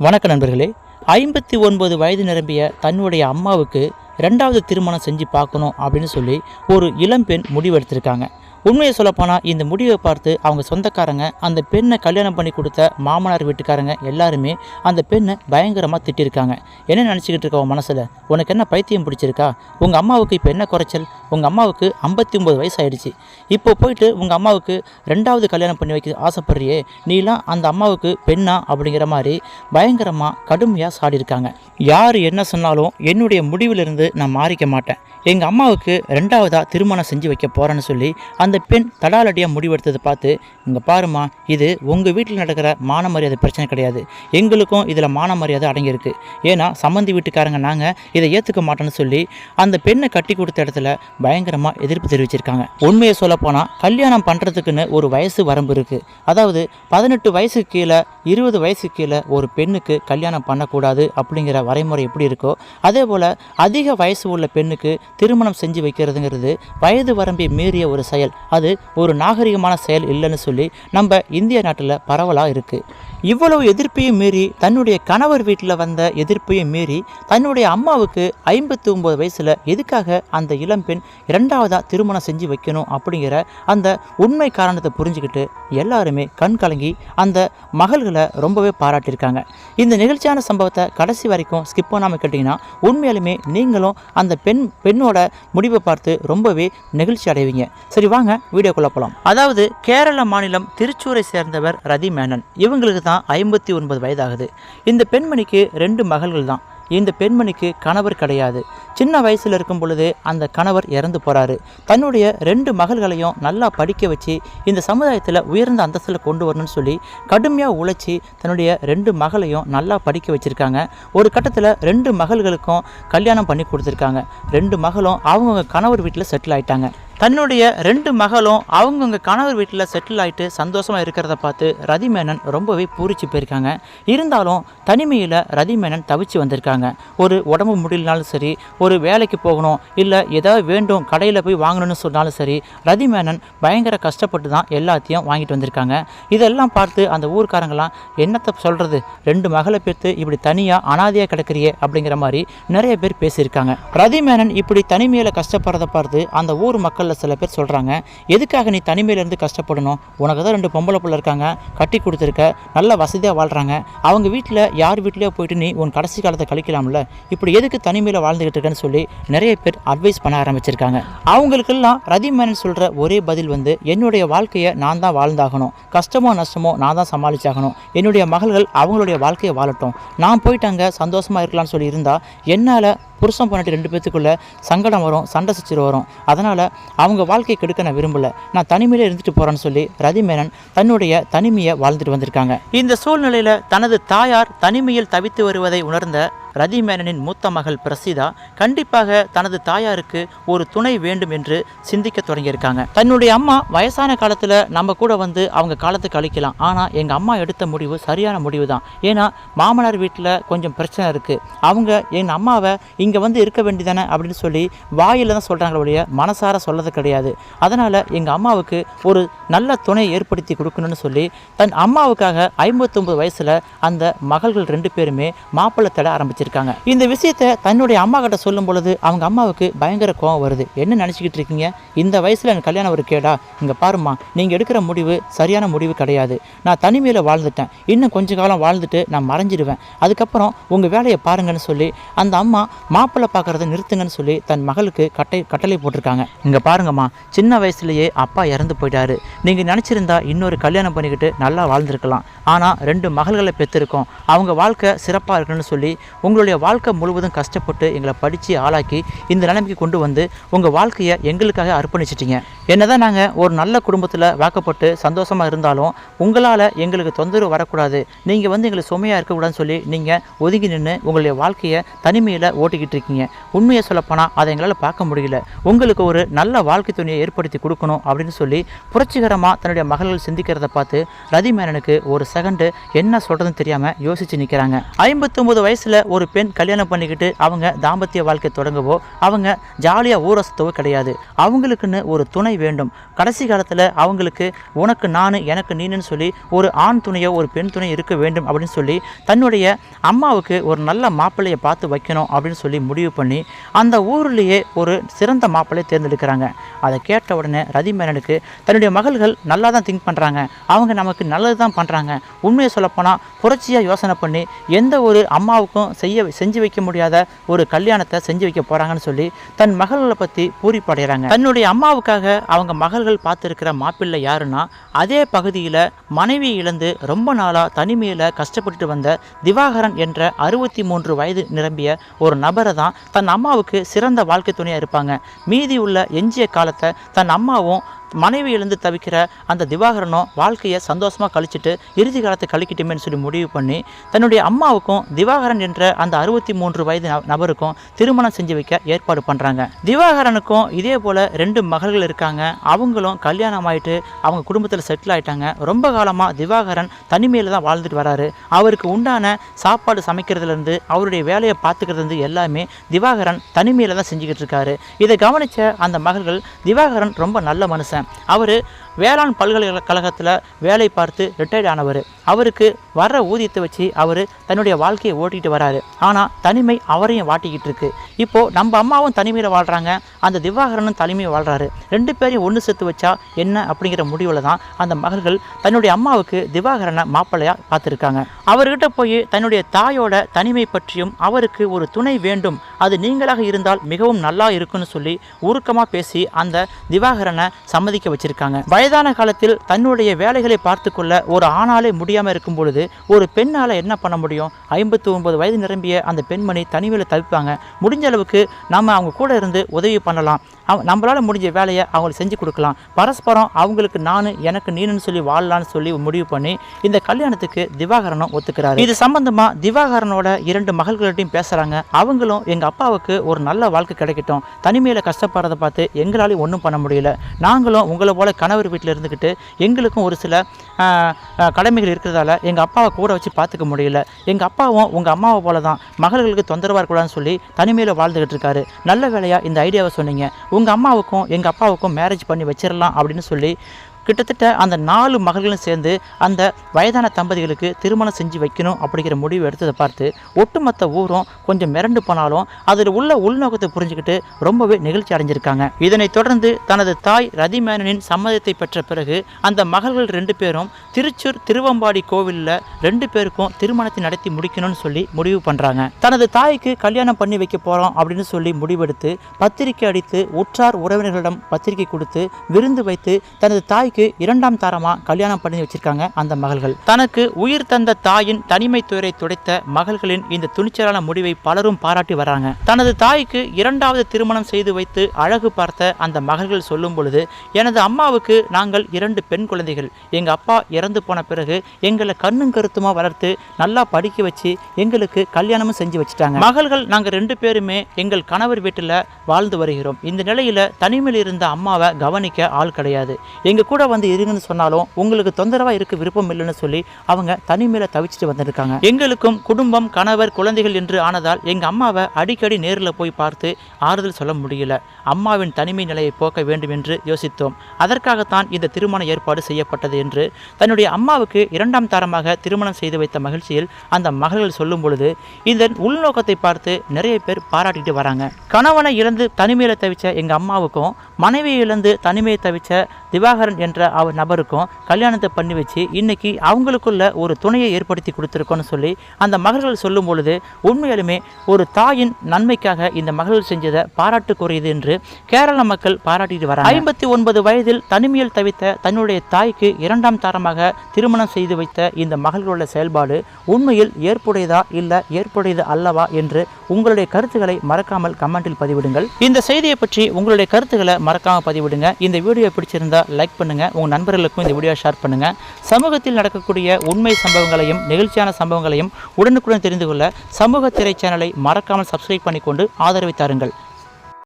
வணக்க நண்பர்களே ஐம்பத்தி ஒன்பது வயது நிரம்பிய தன்னுடைய அம்மாவுக்கு ரெண்டாவது திருமணம் செஞ்சு பார்க்கணும் அப்படின்னு சொல்லி ஒரு இளம்பெண் முடிவெடுத்திருக்காங்க. உண்மையை சொல்லப்போனால் இந்த முடிவை பார்த்து அவங்க சொந்தக்காரங்க அந்த பெண்ணை கல்யாணம் பண்ணி கொடுத்த மாமனார் வீட்டுக்காரங்க எல்லாருமே அந்த பெண்ணை பயங்கரமாக திட்டிருக்காங்க. என்ன நினச்சிக்கிட்டு இருக்க உன் மனசில்? உனக்கு என்ன பைத்தியம் பிடிச்சிருக்கா? உங்கள் அம்மாவுக்கு இப்போ என்ன குறைச்சல்? உங்கள் அம்மாவுக்கு ஐம்பத்தி ஒம்பது வயசு ஆயிடுச்சு இப்போ போயிட்டு உங்கள் அம்மாவுக்கு ரெண்டாவது கல்யாணம் பண்ணி வைக்க ஆசைப்படுறியே? நீலாம் அந்த அம்மாவுக்கு பெண்ணா அப்படிங்கிற மாதிரி பயங்கரமாக கடுமையாக சாடியிருக்காங்க யார் என்ன சொன்னாலும் என்னுடைய முடிவிலிருந்து நான் மாறிக்க மாட்டேன். எங்கள் அம்மாவுக்கு ரெண்டாவதாக திருமணம் செஞ்சு வைக்க போகிறேன்னு சொல்லி அந்த அந்த பெண் தடாலடியாக முடிவெடுத்ததை பார்த்து இங்கே பாருமா இது உங்கள் வீட்டில் நடக்கிற மான மரியாதை பிரச்சனை கிடையாது. எங்களுக்கும் இதில் மான மரியாதை அடங்கியிருக்கு. ஏன்னா சம்மந்தி வீட்டுக்காரங்க நாங்கள் இதை ஏற்றுக்க மாட்டோன்னு சொல்லி அந்த பெண்ணை கட்டி கொடுத்த இடத்துல பயங்கரமாக எதிர்ப்பு தெரிவிச்சிருக்காங்க. உண்மையை சொல்லப்போனால் கல்யாணம் பண்ணுறதுக்குன்னு ஒரு வயசு வரம்பு இருக்குது அதாவது பதினெட்டு வயசுக்கு கீழே இருபது வயசுக்கு கீழே ஒரு பெண்ணுக்கு கல்யாணம் பண்ணக்கூடாது அப்படிங்கிற வரைமுறை எப்படி இருக்கோ அதே போல் அதிக வயசு உள்ள பெண்ணுக்கு திருமணம் செஞ்சு வைக்கிறதுங்கிறது வயது வரம்பை மீறிய ஒரு செயல். அது ஒரு நாகரிகமான செயல் இல்லைன்னு சொல்லி நம்ம இந்திய நாட்டில் பரவலாக இருக்குது இவ்வளவு எதிர்ப்பையும் மீறி தன்னுடைய கணவர் வீட்டில் வந்த எதிர்ப்பையும் மீறி தன்னுடைய அம்மாவுக்கு ஐம்பத்தி ஒம்பது வயசில் எதுக்காக அந்த இளம்பெண் இரண்டாவதாக திருமணம் செஞ்சு வைக்கணும் அப்படிங்கிற அந்த உண்மை காரணத்தை புரிஞ்சுக்கிட்டு எல்லாருமே கண் கலங்கி அந்த மகள்களை ரொம்பவே பாராட்டியிருக்காங்க. இந்த நிகழ்ச்சியான சம்பவத்தை கடைசி வரைக்கும் ஸ்கிப் பண்ணாமல் கேட்டிங்கன்னா உண்மையாலுமே நீங்களும் அந்த பெண் பெண்ணோட முடிவை பார்த்து ரொம்பவே நெகிழ்ச்சி அடைவீங்க. சரி வாங்க. வீடியோக்குள்ள போலாம். அதாவது கேரள மாநிலம் திருச்சூரை சேர்ந்தவர் ரதி மேனன். இவங்களுக்கு தான் ஐம்பத்தி ஒன்பது வயதாகுது. இந்த பெண்மணிக்கு ரெண்டு மகள்கள் தான். இந்த பெண்மணிக்கு கணவர் கிடையாது. சின்ன வயசில் இருக்கும் பொழுது அந்த கணவர் இறந்து போகிறாரு தன்னுடைய ரெண்டு மகள்களையும் நல்லா படிக்க வச்சு இந்த சமுதாயத்தில் உயர்ந்த அந்தஸ்தில் கொண்டு வரணும்னு சொல்லி கடுமையாக உழைச்சி தன்னுடைய ரெண்டு மகளையும் நல்லா படிக்க வச்சுருக்காங்க. ஒரு கட்டத்தில் ரெண்டு மகள்களுக்கும் கல்யாணம் பண்ணி கொடுத்துருக்காங்க. ரெண்டு மகளும் அவங்கவுங்க கணவர் வீட்டில் செட்டில் ஆயிட்டாங்க. தன்னுடைய ரெண்டு மகளும் அவங்கவுங்க கணவர் வீட்டில் செட்டில் ஆகிட்டு சந்தோஷமாக இருக்கிறத பார்த்து ரதி மேனன் ரொம்பவே பூரிச்சு போயிருக்காங்க. இருந்தாலும் தனிமையில் ரதி மேனன் தவிச்சு வந்திருக்காங்க. ஒரு உடம்பு முடியலனாலும் சரி ஒரு வேலைக்கு போகணும் இல்லை ஏதாவது வேண்டும் கடையில் போய் வாங்கணும்னு சொன்னாலும் சரி ரதி மேனன் பயங்கர கஷ்டப்பட்டு தான் எல்லாத்தையும் வாங்கிட்டு வந்திருக்காங்க. இதெல்லாம் பார்த்து அந்த ஊர்க்காரங்களாம் என்னத்தை சொல்கிறது ரெண்டு மகளை பேர்த்து இப்படி தனியாக அனாதையாக கிடக்கிறியே? அப்படிங்கிற மாதிரி நிறைய பேர் பேசியிருக்காங்க. ரதி மேனன் இப்படி தனிமையில் கஷ்டப்படுறத பார்த்து அந்த ஊர் மக்கள் சேனலில் சில பேர் சொல்கிறாங்க எதுக்காக நீ தனிமையிலேருந்து கஷ்டப்படணும்? உனக்கு தான் ரெண்டு பொம்பளை பிள்ளை இருக்காங்க கட்டி கொடுத்துருக்க நல்ல வசதியாக வாழ்கிறாங்க அவங்க வீட்டில் யார் வீட்லேயோ போயிட்டு நீ உன் கடைசி காலத்தை கழிக்கலாம்ல? இப்படி எதுக்கு தனிமையில் வாழ்ந்துக்கிட்டு இருக்கேன்னு சொல்லி நிறைய பேர் அட்வைஸ் பண்ண ஆரம்பிச்சிருக்காங்க. அவங்களுக்கெல்லாம் ரதி மேனன் சொல்கிற ஒரே பதில் வந்து என்னுடைய வாழ்க்கையை நான் தான் வாழ்ந்தாகணும். கஷ்டமோ நஷ்டமோ நான் தான் சமாளிச்சாகணும். என்னுடைய மகள்கள் அவங்களுடைய வாழ்க்கையை வாழட்டும். நான் போயிட்டாங்க சந்தோஷமாக இருக்கலாம்னு சொல்லி இருந்தால் என்னால் புருஷன் பொண்டாட்டி ரெண்டு பேத்துக்குள்ள சங்கடம் வரும் சண்டை சச்சரவு வரும். அதனால் அவங்க வாழ்க்கையை கெடுக்க நான் விரும்பலை. நான் தனிமையில் இருந்துட்டு போகிறேன்னு சொல்லி ரதி மேனன் தன்னுடைய தனிமையை வாழ்ந்துட்டு வந்திருக்காங்க. இந்த சூழ்நிலையில் தனது தாயார் தனிமையில் தவித்து வருவதை உணர்ந்த ரதி மேனனின் மூத்த மகள் பிரசிதா கண்டிப்பாக தனது தாயாருக்கு ஒரு துணை வேண்டும் என்று சிந்திக்க தொடங்கியிருக்காங்க. தன்னுடைய அம்மா வயசான காலத்தில் நம்ம கூட வந்து அவங்க காலத்தை கழிக்கலாம் ஆனால் எங்கள் அம்மா எடுத்த முடிவு சரியான முடிவு தான் ஏன்னா மாமனார் வீட்டில் கொஞ்சம் பிரச்சனை இருக்குது அவங்க எங்கள் அம்மாவை இங்கே வந்து இருக்க வேண்டியதானே அப்படின்னு சொல்லி வாயில் தான் சொல்கிறாங்களே ஒழிய மனசார சொல்லது கிடையாது. அதனால் எங்கள் அம்மாவுக்கு ஒரு நல்ல துணை ஏற்படுத்தி கொடுக்கணும்னு சொல்லி தன் அம்மாவுக்காக ஐம்பத்தொம்பது வயசில் அந்த மகள்கள் ரெண்டு பேருமே மாப்பிள்ளை தேட ஆரம்பிச்சிருக்காங்க. இந்த விஷயத்தை தன்னுடைய அம்மா கிட்ட சொல்லும் பொழுது அவங்க அம்மாவுக்கு பயங்கர கோவம் வருது. என்ன நினச்சிக்கிட்டு இருக்கீங்க? இந்த வயசில் எனக்கு கல்யாணம் ஒரு கேடா. இங்கே பாருமா நீங்கள் எடுக்கிற முடிவு சரியான முடிவு கிடையாது. நான் தனிமையில் வாழ்ந்துட்டேன். இன்னும் கொஞ்ச காலம் வாழ்ந்துட்டு நான் மறைஞ்சிடுவேன் அதுக்கப்புறம் உங்கள் வேலையை பாருங்கன்னு சொல்லி அந்த அம்மா மாப்பிள்ளை பார்க்குறத நிறுத்துங்கன்னு சொல்லி தன் மகளுக்கு கட்டை கட்டளை போட்டிருக்காங்க. இங்கே பாருங்கம்மா சின்ன வயசுலேயே அப்பா இறந்து போயிட்டாரு. நீங்கள் நினச்சிருந்தா இன்னொரு கல்யாணம் பண்ணிக்கிட்டு நல்லா வாழ்ந்துருக்கலாம். ஆனால் ரெண்டு மகள்களை பெற்றிருக்கோம் அவங்க வாழ்க்கை சிறப்பாக இருக்கணும்னு சொல்லி உங்களுடைய வாழ்க்கை முழுவதும் கஷ்டப்பட்டு எங்களை படித்து ஆளாக்கி இந்த நிலைமைக்கு கொண்டு வந்து உங்கள் வாழ்க்கையை எங்களுக்காக அர்ப்பணிச்சிட்டீங்க. என்னதான் நாங்கள் ஒரு நல்ல குடும்பத்தில் வாக்கப்பட்டு சந்தோஷமாக இருந்தாலும் உங்களால் எங்களுக்கு தொந்தரவு வரக்கூடாது. நீங்கள் வந்து எங்களுக்கு சுமையாக இருக்கக்கூடாதுன்னு சொல்லி நீங்கள் ஒதுங்கி நின்று உங்களுடைய வாழ்க்கையை தனிமையில் ஓட்டிக்கிட்டு இருக்கீங்க. உண்மையை சொல்லப்போனால் அதை எங்களால் பார்க்க முடியல. உங்களுக்கு ஒரு நல்ல வாழ்க்கை துணையை ஏற்படுத்தி கொடுக்கணும் அப்படின்னு சொல்லி புரட்சிகரமாக தன்னுடைய மகள்கள் சிந்திக்கிறத பார்த்து ரதி மேனனுக்கு ஒரு செகண்டு என்ன சொல்கிறதுன்னு தெரியாமல் யோசித்து நிற்கிறாங்க ஐம்பத்தொம்பது வயசில் ஒரு ஒரு பெண் கல்யாணம் பண்ணிக்கிட்டு அவங்க தாம்பத்திய வாழ்க்கை தொடங்கவோ அவங்க ஜாலியாக ஊரசத்தவோ கிடையாது. அவங்களுக்குன்னு ஒரு துணை வேண்டும். கடைசி காலத்தில் அவங்களுக்கு உனக்கு நான் எனக்கு நீனுன்னு சொல்லி ஒரு ஆண் துணையோ ஒரு பெண் துணை இருக்க வேண்டும் அப்படின்னு சொல்லி தன்னுடைய அம்மாவுக்கு ஒரு நல்ல மாப்பிள்ளையை பார்த்து வைக்கணும் அப்படின்னு சொல்லி முடிவு பண்ணி அந்த ஊர்லேயே ஒரு சிறந்த மாப்பிள்ளையை தேர்ந்தெடுக்கிறாங்க. அதை கேட்ட உடனே ரதி மேனனுக்கு தன்னுடைய மகள்கள் நல்லா தான் திங்க் பண்ணுறாங்க அவங்க நமக்கு நல்லது தான் பண்ணுறாங்க உண்மையை சொல்லப்போனால் புரட்சியாக யோசனை பண்ணி எந்த ஒரு அம்மாவுக்கும் செய்ய செஞ்சு வைக்க முடியாத ஒரு கல்யாணத்தை செஞ்சு வைக்க போகிறாங்கன்னு சொல்லி தன் மகள்களை பற்றி பூரிப்படைகிறாங்க தன்னுடைய அம்மாவுக்காக அவங்க மகள்கள் பார்த்துருக்கிற மாப்பிள்ளை யாருன்னா அதே பகுதியில் மனைவி இழந்து ரொம்ப நாளாக தனிமையில் கஷ்டப்பட்டு வந்த திவாகரன் என்ற அறுபத்தி மூன்று வயது நிரம்பிய ஒரு நபரை தான் தன் அம்மாவுக்கு சிறந்த வாழ்க்கை துணையாக இருப்பாங்க. மீதி உள்ள எஞ்சிய காலத்தை தன் அம்மாவும் மனைவி எழுந்து தவிக்கிற அந்த திவாகரனும் வாழ்க்கையை சந்தோஷமாக கழிச்சிட்டு இறுதி காலத்தை கழிக்கட்டுமேனு சொல்லி முடிவு பண்ணி தன்னுடைய அம்மாவுக்கும் திவாகரன் என்ற அந்த அறுபத்தி மூன்று வயது நபருக்கும் திருமணம் செஞ்சு வைக்க ஏற்பாடு பண்ணுறாங்க திவாகரனுக்கும் இதே போல் ரெண்டு மகள்கள் இருக்காங்க. அவங்களும் கல்யாணம் ஆயிட்டு அவங்க குடும்பத்தில் செட்டில் ஆகிட்டாங்க ரொம்ப காலமாக திவாகரன் தனிமையில் தான் வாழ்ந்துட்டு வராரு. அவருக்கு உண்டான சாப்பாடு சமைக்கிறதுலேருந்து அவருடைய வேலையை பார்த்துக்கிறதுலேருந்து எல்லாமே திவாகரன் தனிமையில் தான் செஞ்சுக்கிட்டு இருக்காரு. இதை கவனித்த அந்த மகள்கள் திவாகரன் ரொம்ப நல்ல மனுஷன். அவர் வேளாண் பல்கலைக்கழகத்தில் வேலை பார்த்து ரிட்டையர்ட் ஆனவர். அவருக்கு வர்ற ஊதியத்தை வச்சு அவர் தன்னுடைய வாழ்க்கையை ஓட்டிகிட்டு வராரு. ஆனால் தனிமை அவரையும் வாட்டிக்கிட்டு இருக்கு. இப்போது நம்ம அம்மாவும் தனிமையில் வாழ்கிறாங்க அந்த திவாகரனும் தனிமையை வாழ்கிறாரு ரெண்டு பேரையும் ஒன்று சேர்த்து வச்சா என்ன அப்படிங்கிற முடிவில் தான் அந்த மகள்கள் தன்னுடைய அம்மாவுக்கு திவாகரனை மாப்பிள்ளையாக பார்த்துருக்காங்க. அவர்கிட்ட போய் தன்னுடைய தாயோட தனிமை பற்றியும் அவருக்கு ஒரு துணை வேண்டும். அது நீங்களாக இருந்தால் மிகவும் நல்லா இருக்குன்னு சொல்லி உருக்கமாக பேசி அந்த திவாகரனை சம்மதிக்க வச்சுருக்காங்க. வயது வயதான காலத்தில் தன்னுடைய வேலைகளை பார்த்து கொள்ள ஒரு ஆணாலே முடியாமல் இருக்கும் பொழுது ஒரு பெண்ணால் என்ன பண்ண முடியும்? ஐம்பத்தி ஒன்பது வயது நிரம்பிய அந்த பெண்மணி தனிமையில் தவிப்பாங்க. முடிஞ்ச அளவுக்கு நம்ம அவங்க கூட இருந்து உதவி பண்ணலாம். அவ நம்மளால் முடிஞ்ச வேலையை அவங்களுக்கு செஞ்சு கொடுக்கலாம். பரஸ்பரம் அவங்களுக்கு நான் எனக்கு நீனுன்னு சொல்லி வாழலான்னு சொல்லி முடிவு பண்ணி இந்த கல்யாணத்துக்கு திவாகரனும் ஒத்துக்கிறாரு. இது சம்பந்தமாக திவாகரனோட இரண்டு மகள்கள்ட்டையும் பேசுகிறாங்க அவங்களும் எங்கள் அப்பாவுக்கு ஒரு நல்ல வாழ்க்கை கிடைக்கட்டும். தனிமையில் கஷ்டப்படுறதை பார்த்து எங்களாலையும் ஒன்றும் பண்ண முடியல. நாங்களும் உங்களை போல் கணவர் வீட்டில் இருந்துக்கிட்டு எங்களுக்கும் ஒரு சில கடமைகள் இருக்கிறதால எங்கள் அப்பாவை கூட வச்சு பார்த்துக்க முடியல. எங்கள் அப்பாவும் உங்கள் அம்மாவை போல தான் மகள்களுக்கு தொந்தரவாக இருக்கக்கூடாதுன்னு சொல்லி தனிமையில் வாழ்ந்துக்கிட்டு இருக்காரு. நல்ல வேலையாக இந்த ஐடியாவை சொன்னீங்க. உங்கள் அம்மாவுக்கும் எங்கள் அப்பாவுக்கும் மேரேஜ் பண்ணி வச்சிடலாம் அப்படின்னு சொல்லி கிட்டத்தட்ட அந்த நாலு மகள்களும் சேர்ந்து அந்த வயதான தம்பதிகளுக்கு திருமணம் செஞ்சு வைக்கணும் அப்படிங்கிற முடிவு எடுத்ததை பார்த்து ஒட்டுமொத்த ஊரும் கொஞ்சம் மிரண்டு போனாலும் அதில் உள்ள உள்நோக்கத்தை புரிஞ்சுக்கிட்டு ரொம்பவே நிகழ்ச்சி அடைஞ்சிருக்காங்க. இதனைத் தொடர்ந்து தனது தாய் ரதிமேனனின் சம்மதத்தை பெற்ற பிறகு அந்த மகள்கள் ரெண்டு பேரும் திருச்சூர் திருவம்பாடி கோவிலில் ரெண்டு பேருக்கும் திருமணத்தை நடத்தி முடிக்கணும்னு சொல்லி முடிவு பண்ணுறாங்க தனது தாய்க்கு கல்யாணம் பண்ணி வைக்க போகிறோம் அப்படின்னு சொல்லி முடிவெடுத்து பத்திரிக்கை அடித்து உற்றார் உறவினர்களிடம் பத்திரிக்கை கொடுத்து விருந்து வைத்து தனது தாய்க்கு இரண்டாம் தாரமாக கல்யாணம் பண்ணி வச்சிருக்காங்க அந்த மகள்கள். தனக்கு உயிர் தந்த தாயின் தனிமை துயரை துடைத்த மகள்களின் இந்த துணிச்சலான முடிவை பலரும் பாராட்டி வராங்க. தனது தாய்க்கு இரண்டாவது திருமணம் செய்து வைத்து அழகு பார்த்த அந்த மகள்கள் சொல்லும் பொழுது எனது அம்மாவுக்கு நாங்கள் இரண்டு பெண் குழந்தைகள். எங்க அப்பா இறந்து போன பிறகு எங்களை கண்ணும் கருத்துமா வளர்த்து நல்லா படிக்க வச்சு எங்களுக்கு கல்யாணமும் செஞ்சு வச்சுட்டாங்க. மகள்கள் நாங்கள் ரெண்டு பேருமே எங்கள் கணவர் வீட்டில் வாழ்ந்து வருகிறோம். இந்த நிலையில தனிமையில் இருந்த அம்மாவை கவனிக்க ஆள் கிடையாது. எங்க கூட வந்து இருங்கன்னு சொன்னாலும் உங்களுக்கு தொந்தரவா இருக்க விருப்பம் இல்லைன்னு சொல்லி அவங்க தனிமையில் தவிச்சிட்டு வந்திருக்காங்க. எங்களுக்கும் குடும்பம் கணவர் குழந்தைகள் என்று ஆனதால் எங்க அம்மாவை அடிக்கடி நேரில் போய் பார்த்து ஆறுதல் சொல்ல முடியல. அம்மாவின் தனிமை நிலையை போக்க வேண்டும் என்று யோசித்தோம். அதற்காகத்தான் இந்த திருமண ஏற்பாடு செய்யப்பட்டது என்று தன்னுடைய அம்மாவுக்கு இரண்டாம் தரமாக திருமணம் செய்து வைத்த மகிழ்ச்சியில் அந்த மகள்கள் சொல்லும் பொழுது இதன் உள்நோக்கத்தை பார்த்து நிறைய பேர் பாராட்டிட்டு வராங்க. கணவனை இழந்து தனிமையில தவிச்ச எங்க அம்மாவுக்கும் மனைவியை இழந்து தனிமையை தவிச்ச திவாகரன் என்ற நபருக்கும் கல்யாணத்தை பண்ணி வச்சு இன்னைக்கு அவங்களுக்குள்ள ஒரு துணையை ஏற்படுத்தி கொடுத்துருக்கோன்னு சொல்லி அந்த மகள்கள் சொல்லும் பொழுது உண்மையாலுமே ஒரு தாயின் நன்மைக்காக இந்த மகள்கள் செஞ்சதை பாராட்டுக்குரியது என்று கேரள மக்கள் பாராட்டிட்டு வராங்க. ஐம்பத்தி ஒன்பது வயதில் தனிமையில் தவித்த தன்னுடைய தாய்க்கு இரண்டாம் தாரமாக திருமணம் செய்து வைத்த இந்த மகள்களோட செயல்பாடு உண்மையில் ஏற்புடையதா இல்ல ஏற்புடையது அல்லவா என்று உங்களுடைய கருத்துக்களை மறக்காமல் கமெண்டில் பதிவிடுங்கள். இந்த செய்தியை பற்றி உங்களுடைய கருத்துக்களை மறக்காம பதிவிடுங்க. இந்த வீடியோ பிடிச்சிருந்தா லைக் பண்ணுங்கள் உங்கள் நண்பர்களுக்கும் இந்த வீடியோ ஷேர் பண்ணுங்க. சமூகத்தில் நடக்கக்கூடிய உண்மை சம்பவங்களையும் நெகிழ்ச்சியான சம்பவங்களையும் உடனுக்குடன் தெரிந்து கொள்ள சமூக திரை சேனலை மறக்காமல் சப்ஸ்கிரைப் பண்ணிக்கொண்டு ஆதரவை தாருங்கள்.